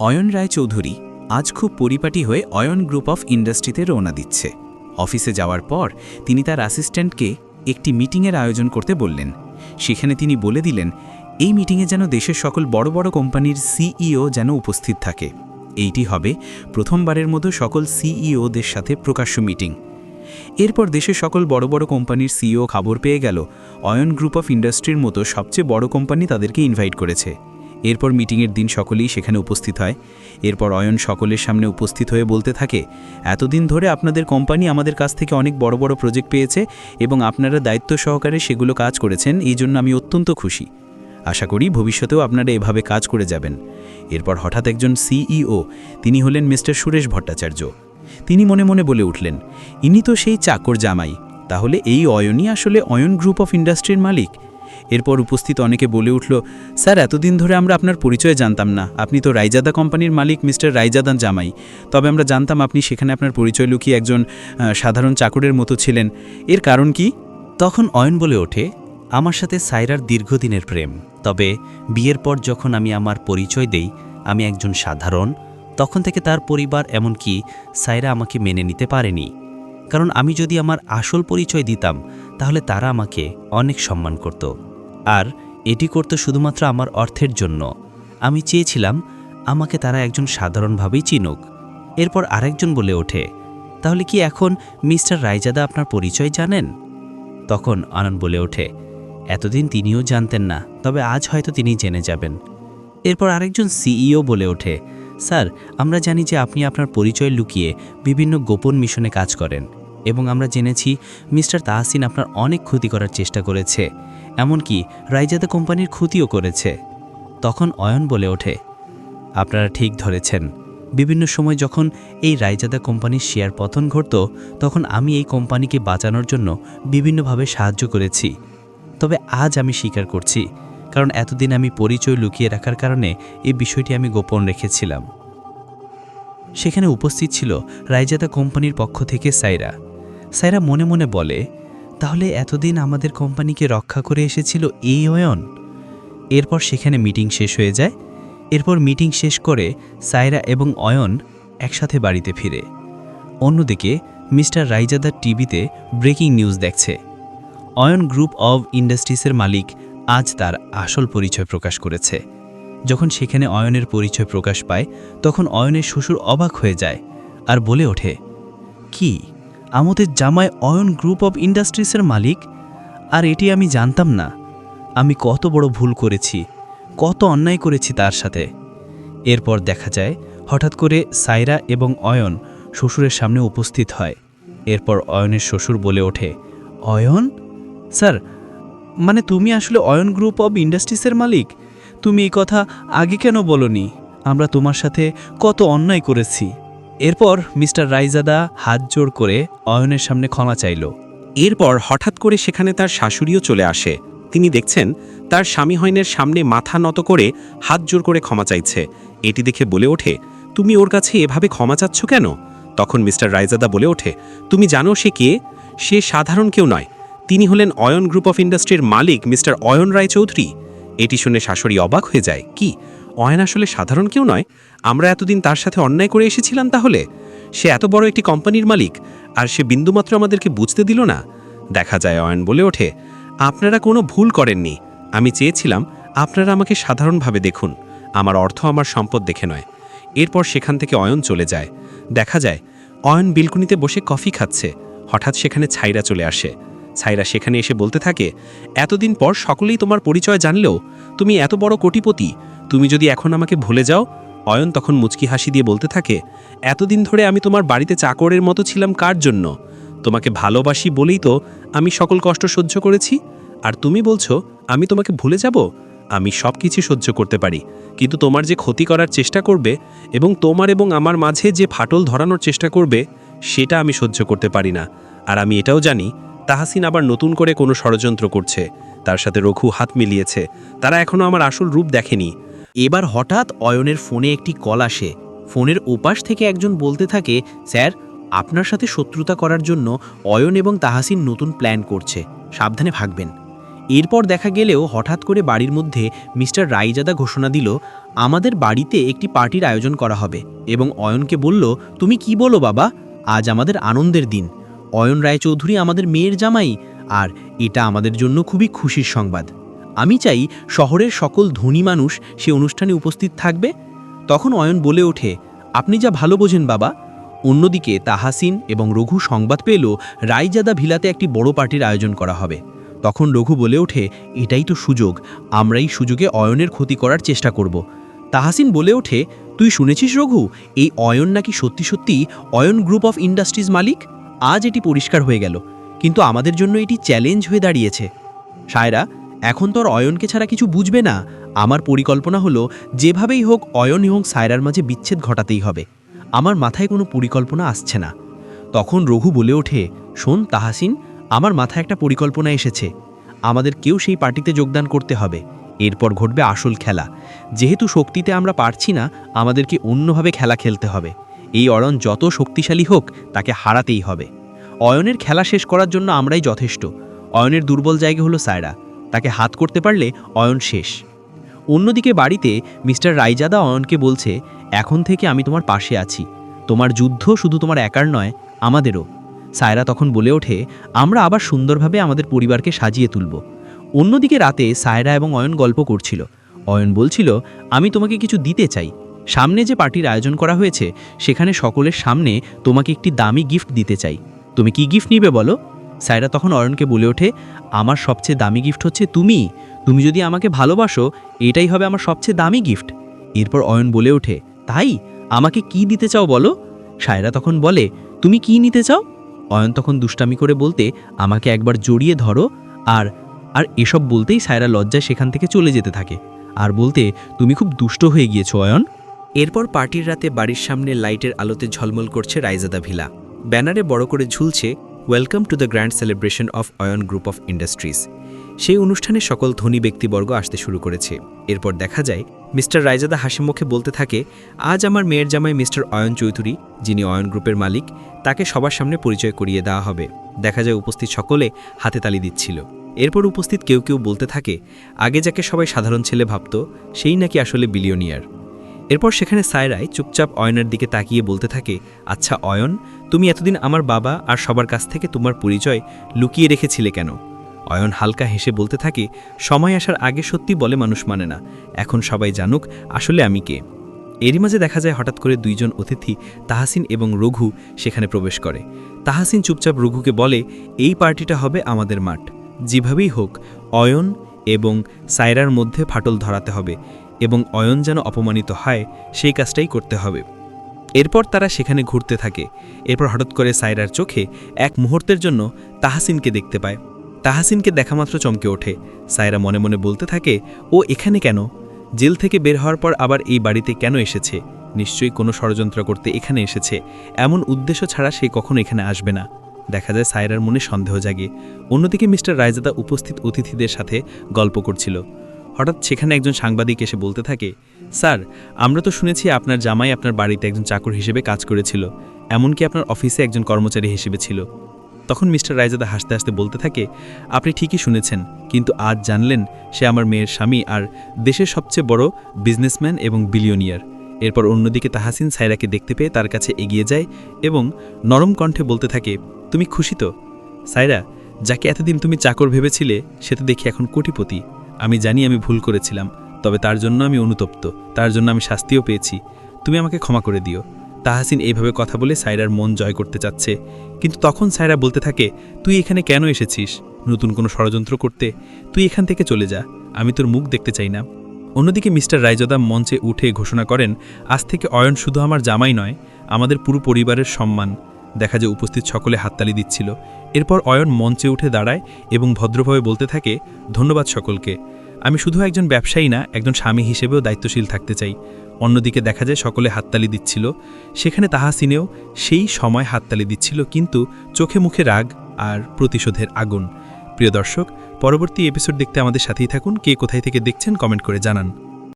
অয়ন রায় চৌধুরী আজ খুব পরিপাটি হয়ে অয়ন গ্রুপ অফ ইন্ডাস্ট্রিতে রওনা দিচ্ছে। অফিসে যাওয়ার পর তিনি তার অ্যাসিস্ট্যান্টকে একটি মিটিংয়ের আয়োজন করতে বললেন। সেখানে তিনি বলে দিলেন, এই মিটিংয়ে যেন দেশের সকল বড় বড় কোম্পানির সিইও যেন উপস্থিত থাকে। এইটি হবে প্রথমবারের মতো সকল সিইওদের সাথে প্রকাশ্য মিটিং এরপর দেশের সকল বড় বড় কোম্পানির সিইও খবর পেয়ে গেল। অয়ন গ্রুপ অফ ইন্ডাস্ট্রির মতো সবচেয়ে বড় কোম্পানি তাদেরকে ইনভাইট করেছে। এরপর মিটিংয়ের দিন সকলেই সেখানে উপস্থিত হয়। এরপর অয়ন সকলের সামনে উপস্থিত হয়ে বলতে থাকে, এতদিন ধরে আপনাদের কোম্পানি আমাদের কাছ থেকে অনেক বড় বড় প্রজেক্ট পেয়েছে এবং আপনারা দায়িত্ব সহকারে সেগুলো কাজ করেছেন, এই জন্য আমি অত্যন্ত খুশি। আশা করি ভবিষ্যতেও আপনারা এভাবে কাজ করে যাবেন। এরপর হঠাৎ একজন সিইও, তিনি হলেন মিস্টার সুরেশ ভট্টাচার্য। তিনি মনে মনে বলে উঠলেন, ইনি তো সেই চাকর জামাই। তাহলে এই অয়নই আসলে অয়ন গ্রুপ অফ ইন্ডাস্ট্রির মালিক? এরপর উপস্থিত অনেকে বলে উঠল, স্যার, এতদিন ধরে আমরা আপনার পরিচয় জানতাম না। আপনি তো রাইজাদা কোম্পানির মালিক মিস্টার রাইজাদান জামাই। তবে আমরা জানতাম আপনি সেখানে আপনার পরিচয় লুকিয়ে একজন সাধারণ চাকরের মতো ছিলেন। এর কারণ কি? তখন অয়ন বলে ওঠে, আমার সাথে সাইরার দীর্ঘদিনের প্রেম। তবে বিয়ের পর যখন আমি আমার পরিচয় দেই, আমি একজন সাধারণ, তখন থেকে তার পরিবার এমনকি সাইরা আমাকে মেনে নিতে পারেনি। কারণ আমি যদি আমার আসল পরিচয় দিতাম তাহলে তারা আমাকে অনেক সম্মান করত। আর এটি করত শুধুমাত্র আমার অর্থের জন্য। আমি চেয়েছিলাম আমাকে তারা একজন সাধারণভাবেই চিনুক। এরপর আরেকজন বলে ওঠে, তাহলে কি এখন মিস্টার রায়জাদা আপনার পরিচয় জানেন? তখন আনন্দ বলে ওঠে, এতদিন তিনিও জানতেন না, তবে আজ হয়তো তিনি জেনে যাবেন। এরপর আরেকজন সিইও বলে ওঠে, স্যার, আমরা জানি যে আপনি আপনার পরিচয় লুকিয়ে বিভিন্ন গোপন মিশনে কাজ করেন। এবং আমরা জেনেছি মিস্টার তাহসিন আপনার অনেক ক্ষতি করার চেষ্টা করেছে। এমনকি রাইজাদা কোম্পানির ক্ষতিও করেছে। তখন অয়ন বলে ওঠে, আপনারা ঠিক ধরেছেন। বিভিন্ন সময় যখন এই রায়জাদা কোম্পানির শেয়ার পতন ঘটত, তখন আমি এই কোম্পানিকে বাঁচানোর জন্য বিভিন্নভাবে সাহায্য করেছি। তবে আজ আমি স্বীকার করছি, কারণ এতদিন আমি পরিচয় লুকিয়ে রাখার কারণে এই বিষয়টি আমি গোপন রেখেছিলাম। সেখানে উপস্থিত ছিল রায়জাদা কোম্পানির পক্ষ থেকে সাইরা। সাইরা মনে মনে বলে, তাহলে এতদিন আমাদের কোম্পানিকে রক্ষা করে এসেছিল এই অয়ন? এরপর সেখানে মিটিং শেষ হয়ে যায়। এরপর মিটিং শেষ করে সাইরা এবং অয়ন একসাথে বাড়িতে ফিরে। অন্যদিকে মিস্টার রাইজাদার টিভিতে ব্রেকিং নিউজ দেখছে। অয়ন গ্রুপ অব ইন্ডাস্ট্রিজের মালিক আজ তার আসল পরিচয় প্রকাশ করেছে। যখন সেখানে অয়নের পরিচয় প্রকাশ পায়, তখন অয়নের শ্বশুর অবাক হয়ে যায় আর বলে ওঠে, কি? আমাদের জামাই অয়ন গ্রুপ অব ইন্ডাস্ট্রিজের মালিক, আর এটি আমি জানতাম না। আমি কত বড় ভুল করেছি, কত অন্যায় করেছি তার সাথে। এরপর দেখা যায়, হঠাৎ করে সাইরা এবং অয়ন শ্বশুরের সামনে উপস্থিত হয়। এরপর অয়নের শ্বশুর বলে ওঠে, অয়ন? স্যার মানে তুমি আসলে অয়ন গ্রুপ অব ইন্ডাস্ট্রিজের মালিক? তুমি এই কথা আগে কেন বলনি? আমরা তোমার সাথে কত অন্যায় করেছি। এরপর মিস্টার রাইজাদা হাত জোর করে অয়নের সামনে ক্ষমা চাইল। এরপর হঠাৎ করে সেখানে তার শাশুড়িও চলে আসে। তিনি দেখছেন, তার স্বামী হয়নের সামনে মাথা নত করে হাত জোর করে ক্ষমা চাইছে। এটি দেখে বলে ওঠে, তুমি ওর কাছে এভাবে ক্ষমা চাচ্ছ কেন? তখন মিস্টার রায়জাদা বলে ওঠে, তুমি জানো সে কে? সে সাধারণ কেউ নয়। তিনি হলেন অয়ন গ্রুপ অফ ইন্ডাস্ট্রির মালিক মিস্টার অয়ন রায় চৌধুরী এটি শুনে শাশুড়ি অবাক হয়ে যায়, কি? অয়ন আসলে সাধারণ কেউ নয়? আমরা এতদিন তার সাথে অন্যায় করে এসেছিলাম তাহলে? সে এত বড় একটি কোম্পানির মালিক, আর সে বিন্দুমাত্র আমাদেরকে বুঝতে দিল না। দেখা যায় অয়ন বলে ওঠে, আপনারা কোনো ভুল করেননি। আমি চেয়েছিলাম আপনারা আমাকে সাধারণভাবে দেখুন। আমার অর্থ আমার সম্পদ দেখে নয়। এরপর সেখান থেকে অয়ন চলে যায়। দেখা যায়, অয়ন বিলকুনিতে বসে কফি খাচ্ছে। হঠাৎ সেখানে ছাইরা চলে আসে। ছাইরা সেখানে এসে বলতে থাকে, এতদিন পর সকলেই তোমার পরিচয় জানলেও তুমি এত বড় কোটিপতি। তুমি যদি এখন আমাকে ভুলে যাও অয়ন তখন মুচকি হাসি দিয়ে বলতে থাকে, এতদিন ধরে আমি তোমার বাড়িতে চাকরের মতো ছিলাম কার জন্য? তোমাকে ভালোবাসি বলেই তো আমি সকল কষ্ট সহ্য করেছি। আর তুমি বলছো, আমি তোমাকে ভুলে যাব? আমি সব কিছু সহ্য করতে পারি। কিন্তু তোমার যে ক্ষতি করার চেষ্টা করবে এবং তোমার এবং আমার মাঝে যে ফাটল ধরানোর চেষ্টা করবে, সেটা আমি সহ্য করতে পারি না। আর আমি এটাও জানি, তাহাসিন আবার নতুন করে কোনো ষড়যন্ত্র করছে। তার সাথে রঘু হাত মিলিয়েছে। তারা এখনও আমার আসল রূপ দেখেনি। এবার হঠাৎ অয়নের ফোনে একটি কল আসে। ফোনের ওপাশ থেকে একজন বলতে থাকে, স্যার, আপনার সাথে শত্রুতা করার জন্য অয়ন এবং তাহাসিন নতুন প্ল্যান করছে। সাবধানে ভাগবেন। এরপর দেখা গেলেও হঠাৎ করে বাড়ির মধ্যে মিস্টার রাইজাদা ঘোষণা দিল, আমাদের বাড়িতে একটি পার্টির আয়োজন করা হবে। এবং অয়নকে বলল, তুমি কি বলো বাবা? আজ আমাদের আনন্দের দিন। অয়ন রায়চৌধুরী আমাদের মেয়ের জামাই, আর এটা আমাদের জন্য খুবই খুশির সংবাদ। আমি চাই শহরের সকল ধনী মানুষ সে অনুষ্ঠানে উপস্থিত থাকবে। তখন অয়ন বলে ওঠে, আপনি যা ভালো বোঝেন বাবা। অন্যদিকে তাহাসিন এবং রঘু সংবাদ পেল রায়জাদা ভিলাতে একটি বড় পার্টির আয়োজন করা হবে। তখন রঘু বলে ওঠে, এটাই তো সুযোগ আমরা এই সুযোগে অয়নের ক্ষতি করার চেষ্টা করব। তাহাসিন বলে ওঠে, তুই শুনেছিস রঘু, এই অয়ন নাকি সত্যি সত্যি অয়ন গ্রুপ অফ ইন্ডাস্ট্রিজ মালিক? আজ এটি পরিষ্কার হয়ে গেল, কিন্তু আমাদের জন্য এটি চ্যালেঞ্জ হয়ে দাঁড়িয়েছে। সায়রা এখন তোর অয়নকে ছাড়া কিছু বুঝবে না। আমার পরিকল্পনা হলো, যেভাবেই হোক অয়ন এবং সায়রার মাঝে বিচ্ছেদ ঘটাতেই হবে। আমার মাথায় কোনো পরিকল্পনা আসছে না। তখন রঘু বলে ওঠে, শোন তাহাসিন, আমার মাথায় একটা পরিকল্পনা এসেছে। আমাদের কেউ সেই পার্টিতে যোগদান করতে হবে। এরপর ঘটবে আসল খেলা। যেহেতু শক্তিতে আমরা পারছি না, আমাদেরকে অন্যভাবে খেলা খেলতে হবে। এই অরণ যত শক্তিশালী হোক, তাকে হারাতেই হবে। অয়নের খেলা শেষ করার জন্য আমরাই যথেষ্ট। অয়নের দুর্বল জায়গা হলো সায়রা। তাকে হাত করতে পারলে অয়ন শেষ। অন্যদিকে বাড়িতে মিস্টার রাইজাদা অয়নকে বলছে, এখন থেকে আমি তোমার পাশে আছি। তোমার যুদ্ধ শুধু তোমার একার নয়, আমাদেরও। সায়রা তখন বলে ওঠে, আমরা আবার সুন্দরভাবে আমাদের পরিবারকে সাজিয়ে তুলব। অন্যদিকে রাতে সায়রা এবং অয়ন গল্প করছিল। অয়ন বলছিল, আমি তোমাকে কিছু দিতে চাই। সামনে যে পার্টির আয়োজন করা হয়েছে, সেখানে সকলের সামনে তোমাকে একটি দামি গিফট দিতে চাই। তুমি কি গিফট নিবে বলো? সায়রা তখন অয়নকে বলে ওঠে, আমার সবচেয়ে দামি গিফট হচ্ছে তুমি। তুমি যদি আমাকে ভালোবাসো, এটাই হবে আমার সবচেয়ে দামি গিফট এরপর অয়ন বলে ওঠে, তাই? আমাকে কি দিতে চাও বলো? সায়রা তখন বলে, তুমি কি নিতে চাও? অয়ন তখন দুষ্টামি করে বলতে, আমাকে একবার জড়িয়ে ধরো। আর আর এসব বলতেই সায়রা লজ্জায় সেখান থেকে চলে যেতে থাকে। আর বলতে, তুমি খুব দুষ্ট হয়ে গিয়েছো, অয়ন। এরপর পার্টির রাতে বাড়ির সামনে লাইটের আলোতে ঝলমল করছে রাইজাদা ভিলা। ব্যানারে বড় করে ঝুলছে welcome to the grand celebration of Ayan group of industries সেই অনুষ্ঠানে সকল ধনী ব্যক্তিবর্গ আসতে শুরু করেছে। এরপর দেখা যায়, মিস্টার রায়জাদা হাসি মুখে বলতে থাকে, আজ আমার মেয়ের জামাই মিস্টার অয়ন চৌধুরী, যিনি অয়ন গ্রুপের মালিক, তাকে সবার সামনে পরিচয় করিয়ে দেওয়া হবে। দেখা যায় উপস্থিত সকলে হাতে তালি দিচ্ছিল। এরপর উপস্থিত কেউ কেউ বলতে থাকে, আগে যাকে সবাই সাধারণ ছেলে ভাবত, সেই নাকি আসলে বিলিয়নিয়ার এরপর সেখানে সায়রাই চুপচাপ অয়নের দিকে তাকিয়ে বলতে থাকে আচ্ছা অয়ন তুমি এতদিন আমার বাবা আর সবার কাছ থেকে তোমার পরিচয় লুকিয়ে রেখেছিলে কেন? অয়ন হালকা হেসে বলতে থাকে, সময় আসার আগে সত্যি বলে মানুষ মানে না। এখন সবাই জানুক আসলে আমি কে। এরই মাঝে দেখা যায় হঠাৎ করে দুইজন অতিথি, তাহাসিন এবং রঘু, সেখানে প্রবেশ করে। তাহাসিন চুপচাপ রঘুকে বলে, এই পার্টিটা হবে আমাদের মাঠ। যেভাবেই হোক, অয়ন এবং সায়রার মধ্যে ফাটল ধরাতে হবে এবং অয়ন যেন অপমানিত হয়, সেই কাজটাই করতে হবে। এরপর তারা সেখানে ঘুরতে থাকে। এরপর হঠাৎ করে সায়রার চোখে এক মুহূর্তের জন্য তাহাসিনকে দেখতে পায়। তাহাসিনকে দেখামাত্র চমকে ওঠে। সায়রা মনে মনে বলতে থাকে, ও এখানে কেন? জেল থেকে বের হওয়ার পর আবার এই বাড়িতে কেন এসেছে? নিশ্চয়ই কোনো ষড়যন্ত্র করতে এখানে এসেছে। এমন উদ্দেশ্য ছাড়া সে কখনো এখানে আসবে না। দেখা যায় সায়রার মনে সন্দেহ জাগে। অন্যদিকে মিস্টার রায়জাদা উপস্থিত অতিথিদের সাথে গল্প করছিল। হঠাৎ সেখানে একজন সাংবাদিক এসে বলতে থাকে, স্যার, আমরা তো শুনেছি আপনার জামাই আপনার বাড়িতে একজন চাকর হিসেবে কাজ করেছিল, এমনকি আপনার অফিসে একজন কর্মচারী হিসেবে ছিল। তখন মিস্টার রায়জাদা হাসতে হাসতে বলতে থাকে, আপনি ঠিকই শুনেছেন, কিন্তু আজ জানলেন সে আমার মেয়ের স্বামী আর দেশের সবচেয়ে বড় বিজনেসম্যান এবং বিলিয়নিয়ার। এরপর অন্যদিকে তাহাসিন সায়রাকে দেখতে পেয়ে তার কাছে এগিয়ে যায় এবং নরম কণ্ঠে বলতে থাকে, তুমি খুশি তো? সায়রা যাকে এতদিন তুমি চাকর ভেবেছিলে, সে তো দেখি এখন কোটিপতি। আমি জানি আমি ভুল করেছিলাম, তবে তার জন্য আমি অনুতপ্ত, তার জন্য আমি শাস্তিও পেয়েছি। তুমি আমাকে ক্ষমা করে দিও। তাহাসিন এইভাবে কথা বলে সায়রার মন জয় করতে চাচ্ছে। কিন্তু তখন সায়রা বলতে থাকে, তুই এখানে কেন এসেছিস? নতুন কোনো ষড়যন্ত্র করতে? তুই এখান থেকে চলে যা, আমি তোর মুখ দেখতে চাই না। অন্যদিকে মিস্টার রায়জদা মঞ্চে উঠে ঘোষণা করেন, আজ থেকে অয়ন শুধু আমার জামাই নয়, আমাদের পুরো পরিবারের সম্মান। দেখা যায় উপস্থিত সকলে হাততালি দিচ্ছিল। এরপর অয়ন মঞ্চে উঠে দাঁড়ায় এবং ভদ্রভাবে বলতে থাকে, ধন্যবাদ সকলকে। আমি শুধু একজন ব্যবসায়ী না, একজন স্বামী হিসেবেও দায়িত্বশীল থাকতে চাই। অন্যদিকে দেখা যায় সকলে হাততালি দিচ্ছিল। সেখানে তাহাসিনেও সেই সময় হাততালি দিচ্ছিল, কিন্তু চোখে মুখে রাগ আর প্রতিশোধের আগুন। প্রিয় দর্শক, পরবর্তী এপিসোড দেখতে আমাদের সাথেই থাকুন। কে কোথায় থেকে দেখছেন, কমেন্ট করে জানান।